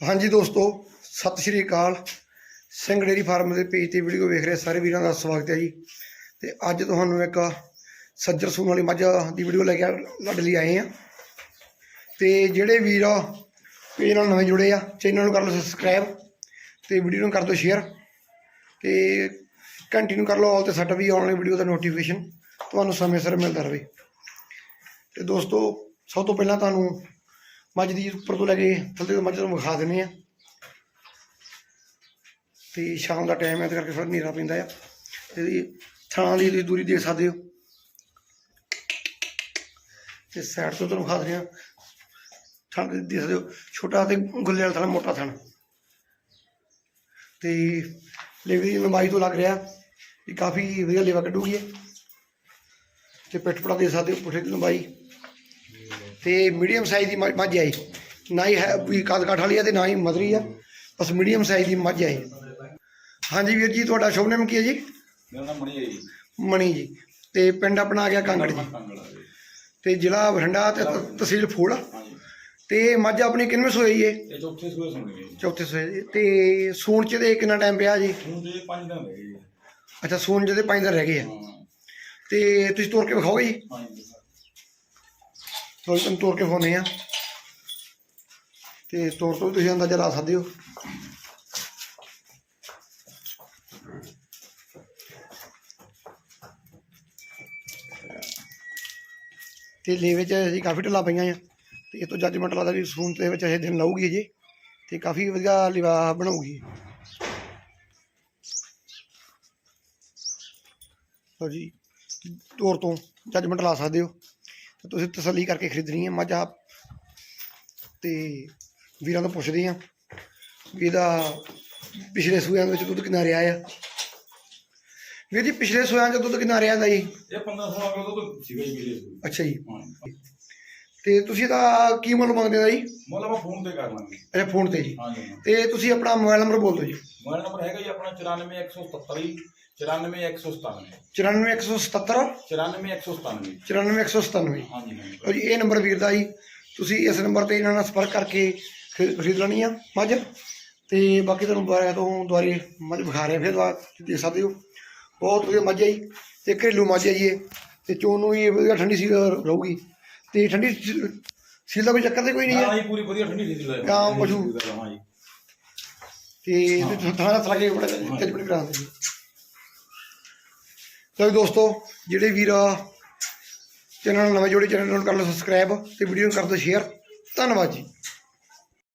ਹਾਂਜੀ ਦੋਸਤੋ, ਸਤਿ ਸ਼੍ਰੀ Akal. Singh dairy farm ਦੇ ਪੇਜ ਤੇ ਵੀਡੀਓ ਵੇਖ ਰਹੇ ਸਾਰੇ ਵੀਰਾਂ ਦਾ ਸਵਾਗਤ ਹੈ ਜੀ। ਤੇ ਅੱਜ ਤੁਹਾਨੂੰ ਇੱਕ ਸੱਜਰ ਸੂਣ ਵਾਲੀ ਮੱਝ ਦੀ ਵੀਡੀਓ ਲੈ ਕੇ ਆ- ਲਈ ਆਏ ਆ ਤੇ ਜਿਹੜੇ ਵੀਰ ਪੇਜ ਨਾਲ ਨਵੇਂ ਜੁੜੇ ਆ, ਚੈਨਲ ਨੂੰ ਕਰ ਲਓ ਸਬਸਕ੍ਰਾਈਬ ਤੇ ਵੀਡੀਓ ਨੂੰ ਕਰ ਦਿਓ ਸ਼ੇਅਰ ਤੇ ਕੰਟੀਨਿਊ ਕਰ ਲਓ ਆਲ ਤੇ ਸਾਡਾ ਵੀ ਆਉਣ ਵਾਲੀ ਵੀਡੀਓ ਦਾ ਨੋਟੀਫਿਕੇਸ਼ਨ ਤੁਹਾਨੂੰ ਸਮੇਂ ਸਿਰ ਮਿਲਦਾ ਰਹੇ। ਤੇ ਦੋਸਤੋ, ਸਭ ਤੋਂ ਪਹਿਲਾਂ ਤੁਹਾਨੂੰ ਮੱਝ ਦੀ ਉੱਪਰ ਤੋਂ ਲੈ ਕੇ ਥੱਲੇ ਤੋਂ ਮੱਝ ਤੁਹਾਨੂੰ ਵਿਖਾ ਦਿੰਦੇ ਆ ਤੇ ਸ਼ਾਮ ਦਾ ਟਾਈਮ ਹੈ ਤੇ ਕਰਕੇ ਥੋੜਾ ਹਨੇਰਾ ਪੈਂਦਾ ਆ। ਇਹਦੀ ਥਾਂ ਦੀ ਤੁਸੀਂ ਦੂਰੀ ਦੇਖ ਸਕਦੇ ਹੋ। ਤੇ ਸਾਈਡ ਤੋਂ ਤੁਹਾਨੂੰ ਵਿਖਾ ਦਿੰਦੇ ਆ ਥਾਂ ਦੇ ਦੇਖ ਸਕਦੇ ਹੋ, ਛੋਟਾ ਤੇ ਗੁੱਲੇ ਵਾਲਾ ਥਾਂ, ਮੋਟਾ ਥਾਂ। ਤੇ ਲੇਵੇ ਦੀ ਲੰਬਾਈ ਤੋਂ ਲੱਗ ਰਿਹਾ ਵੀ ਕਾਫੀ ਵਧੀਆ ਲੇਵਾ ਕੱਢੂਗੀ ਇਹ। ਤੇ ਪਿੱਠ ਪੜਾ ਦੇ ਸਕਦੇ ਹੋ, ਪੁੱਠੇ ਦੀ ਲੰਬਾਈ। ਤੇ ਮੀਡੀਅਮ ਸਾਈਜ਼ ਦੀ ਮੱਝ ਆਈ ਨਾ ਹੀ ਹੈ ਵੀ ਕੱਦ ਕਾਠ ਵਾਲੀ ਆ ਤੇ ਨਾ ਹੀ ਮਧਰੀ ਆ ਬਸ ਮੀਡੀਅਮ ਸਾਈਜ਼ ਦੀ ਮੱਝ ਆਈ ਹਾਂਜੀ ਵੀਰ ਜੀ ਤੁਹਾਡਾ ਸ਼ੁਭ ਨਾਮ ਕੀ ਹੈ ਜੀ? ਮੇਰਾ ਨਾਮ ਮਣੀ ਹੈ ਜੀ। ਮਣੀ ਜੀ। ਤੇ ਪਿੰਡ ਆਪਣਾ ਆ ਗਿਆ ਕਾਂਗੜ ਜੀ। ਤੇ ਜ਼ਿਲ੍ਹਾ ਬਠਿੰਡਾ ਤੇ ਤਹਿਸੀਲ ਹਾਂਜੀ। ਤੇ ਮੱਝ ਆਪਣੀ ਕਿੰਨਵੇਂ ਸੋਈ ਏ ਇਹ? ਚੌਥੇ ਸੂਏ ਸੁਣਨੀ ਜੀ। ਚੌਥੇ ਸੋਏ। ਤੇ ਸੂਣ ਚ ਦੇ ਕਿੰਨਾ ਟਾਈਮ ਪਿਆ ਜੀ? 5 ਦਿਨ ਰਹਿ ਗਏ ਅੱਛਾ ਸੂਣ ਜਿਹਦੇ ਪੰਜ ਦਿਨ ਰਹਿ ਗਏ ਆ। ਹਾਂ। ਤੇ ਤੁਸੀਂ ਤੋੜ ਕੇ ਵਿਖਾਓਗੇ ਜੀ। ਹਾਂਜੀ। ਤੁਹਾਨੂੰ ਤੁਹਾਨੂੰ ਤੋੜ ਕੇ ਫੋਨੇ ਆ ਤੇ ਤੋੜ ਤੋਂ ਵੀ ਤੁਸੀਂ ਅੰਦਾਜ਼ਾ ਲਾ ਸਕਦੇ ਹੋ। ਤੇ ਲੇਵੇ 'ਚ ਅਸੀਂ ਕਾਫੀ ਢਿੱਲਾਂ ਪਈਆਂ ਆ। ਤੇ ਇਹ ਤੋਂ ਜੱਜਮੈਂਟ ਲੱਗਦਾ ਵੀ ਸੂਨ ਦੇ ਵਿੱਚ ਇਹ ਦਿਨ ਲਾਊਗੀ ਜੇ ਤੇ ਕਾਫੀ ਵਧੀਆ ਲਿਵਾ ਬਣਾਉਗੀ ਲਓ ਜੀ ਤੋਰ ਤੋਂ ਜੱਜਮੈਂਟ ਲਾ ਸਕਦੇ ਹੋ। ਤੇ ਤੁਸੀਂ ਤਸੱਲੀ ਕਰਕੇ ਖਰੀਦਣੀ ਹੈ ਮੱਝ ਆਪ। ਤੇ ਵੀਰਾਂ ਤੋਂ ਪੁੱਛਦੇ ਆ ਵੀ ਇਹਦਾ ਪਿਛਲੇ ਸੂਆਂ ਦੇ ਵਿੱਚ ਦੁੱਧ ਕਿੰਨਾ ਰਿਹਾ ਆ? ਵੀਰ ਜੀ ਪਿਛਲੇ ਸੂਆਂ 'ਚ ਦੁੱਧ ਕਿੰਨਾ ਰਿਹਾ ਦਾ ਜੀ? ਇਹ 15 16 ਕਿਲੋ ਤੋਂ ਸੀਗਾ ਜੀ ਮੇਰੇ ਸੂਏ ਅੱਛਾ ਜੀ। ਹਾਂ ਤੇ ਤੁਸੀਂ ਇਹਦਾ ਕੀ ਮੁੱਲ ਮੰਗਦੇ ਹੋ ਜੀ? ਮੁੱਲ ਆਪਾਂ ਫੋਨ ਤੇ ਕਰ ਲਾਂਗੇ। ਅੱਛਾ ਫੋਨ ਤੇ ਜੀ। ਤੇ ਤੁਸੀਂ ਆਪਣਾ ਮੋਬਾਈਲ ਨੰਬਰ ਬੋਲ ਦਿਓ ਜੀ। ਮੋਬਾਈਲ ਨੰਬਰ ਹੈਗਾ ਜੀ ਆਪਣਾ 94177 94197 94177 94197 94197 ਹਾਂਜੀ ਹਾਂਜੀ ਲਓ ਜੀ ਇਹ ਨੰਬਰ ਵੀਰ ਦਾ ਜੀ। ਤੁਸੀਂ ਇਸ ਨੰਬਰ ਤੇ ਇਹਨਾਂ ਨਾਲ ਸੰਪਰਕ ਕਰਕੇ ਖਰੀ- ਖਰੀਦ ਲੈਣੀ ਆ ਮੱਝ ਤੇ ਬਾਕੀ ਤੁਹਾਨੂੰ ਦੁਬਾਰਾ ਤੋਂ ਦੁਬਾਰੇ ਮੱਝ ਵਿਖਾ ਰਹੇ ਫਿਰ ਦੁਬਾਰਾ ਦੇਖ ਸਕਦੇ ਹੋ। ਬਹੁਤ ਵਧੀਆ ਮੱਝ ਹੈ ਜੀ। ਤੇ ਘਰੇਲੂ ਮੱਝ ਹੈ ਜੀ ਇਹ। ਤੇ ਚੋਣ ਨੂੰ ਵੀ ਵਧੀਆ ਠੰਡੀ ਸੀ ਰਹੂਗੀ। ਤੇ ਠੰਡੀ ਸੀ- ਸੀਲ ਦਾ ਕੋਈ ਚੱਕਰ ਤੇ ਕੋਈ ਨਹੀਂ ਹੈ। ਹਾਂ ਜੀ ਪੂਰੀ ਵਧੀਆ ਠੰਡੀ ਸੀ ਲੈ ਹਾਂ, ਪਸ਼ੂ। ਹਾਂ ਜੀ। ਤੇ ਥਾਣਾ ਤਲਾ ਕੇ ਬੜਾ ਜਜਮੈਂਟ ਕਰਾਉਂਦੇ ਜੀ ਚਲੋ ਦੋਸਤੋ, ਜਿਹੜੇ ਵੀਰ ਚੈਨਲ ਨਵੇਂ ਜੋੜੇ, ਚੈਨਲ ਨੂੰ ਕਰ ਲਓ ਸਬਸਕ੍ਰਾਈਬ ਤੇ ਵੀਡੀਓ ਨੂੰ ਕਰ ਦਿਓ ਸ਼ੇਅਰ ਧੰਨਵਾਦ ਜੀ।